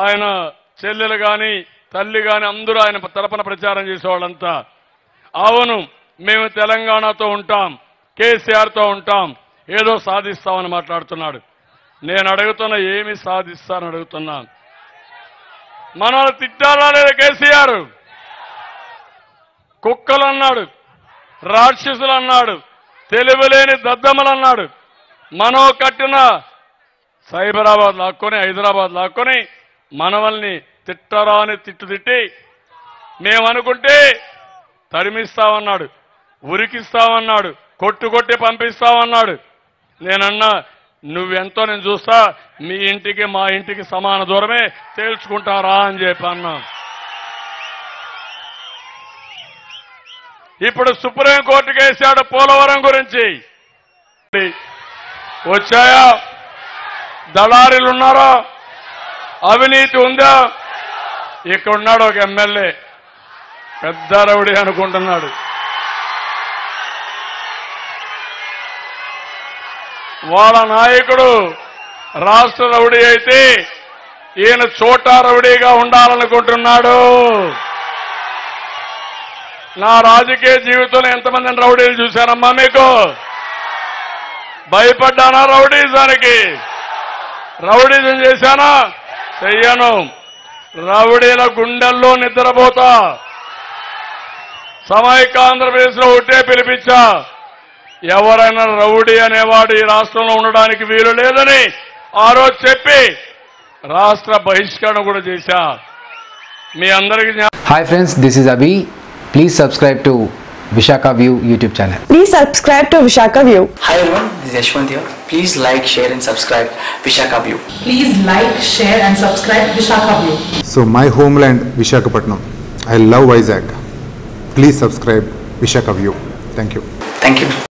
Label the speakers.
Speaker 1: ఆయన చెల్లెలు గాని తల్లి గాని అందరూ ఆయన తరపున ప్రచారం చేసేవాళ్ళంతా. అవును మేము తెలంగాణతో ఉంటాం కేసీఆర్తో ఉంటాం ఏదో సాధిస్తామని మాట్లాడుతున్నాడు. నేను అడుగుతున్న ఏమి సాధిస్తానని అడుగుతున్నాను మన తిట్టారా లేదా కేసీఆర్? కుక్కలు అన్నాడు రాక్షసులు అన్నాడు తెలివిలేని దద్దమ్మలు అన్నాడు మనో కట్టిన సైబరాబాద్ లాక్కొని హైదరాబాద్ లాక్కొని మనవల్ని తిట్టరా అని తిట్టు తిట్టి మేమనుకుంటే తరిమిస్తామన్నాడు ఉరికిస్తామన్నాడు కొట్టు కొట్టి పంపిస్తామన్నాడు. నేనన్నా నువ్వెంతో నేను చూస్తా మీ ఇంటికి మా ఇంటికి సమాన దూరమే తేల్చుకుంటారా అని చెప్పి అన్నా. ఇప్పుడు సుప్రీంకోర్టుకి వేశాడు పోలవరం గురించి. వచ్చాయా? దళారీలు ఉన్నారా అవినీతి ఉందా? ఇక్కడ ఉన్నాడు ఒక ఎమ్మెల్యే. పెద్ద రౌడీ అనుకుంటున్నాడు. వాళ్ళ నాయకుడు రాష్ట్ర రౌడీ అయితే ఈయన చోటా రౌడీగా ఉండాలనుకుంటున్నాడు. నా రాజకీయ జీవితంలో ఎంతమందిని రౌడీలు చూశానమ్మా మీకు? భయపడ్డానా రౌడీజానికి? రౌడీజం చేశానా? చెయ్యను. రౌడీల గుండెల్లో నిద్రపోతా. సమైక్య ఆంధ్రప్రదేశ్లో ఒకటే పిలిపించా. ఎవరైనా రౌడీ అనేవాడు ఈ రాష్ట్రంలో ఉండడానికి వీలు లేదని ఆ రోజు చెప్పి రాష్ట్ర బహిష్కరణ కూడా చేశా. మీ అందరికీ
Speaker 2: hi friends this is Abhi please subscribe to Visakha
Speaker 3: view YouTube channel please subscribe
Speaker 4: to Visakha view hi Yashwanth you Please like, share and subscribe Vishaka View.
Speaker 5: Please like, share and subscribe Vishaka View.
Speaker 6: So my homeland Vishakhapatnam. I love Vizag. Please subscribe Vishaka View. Thank you.
Speaker 4: Thank you.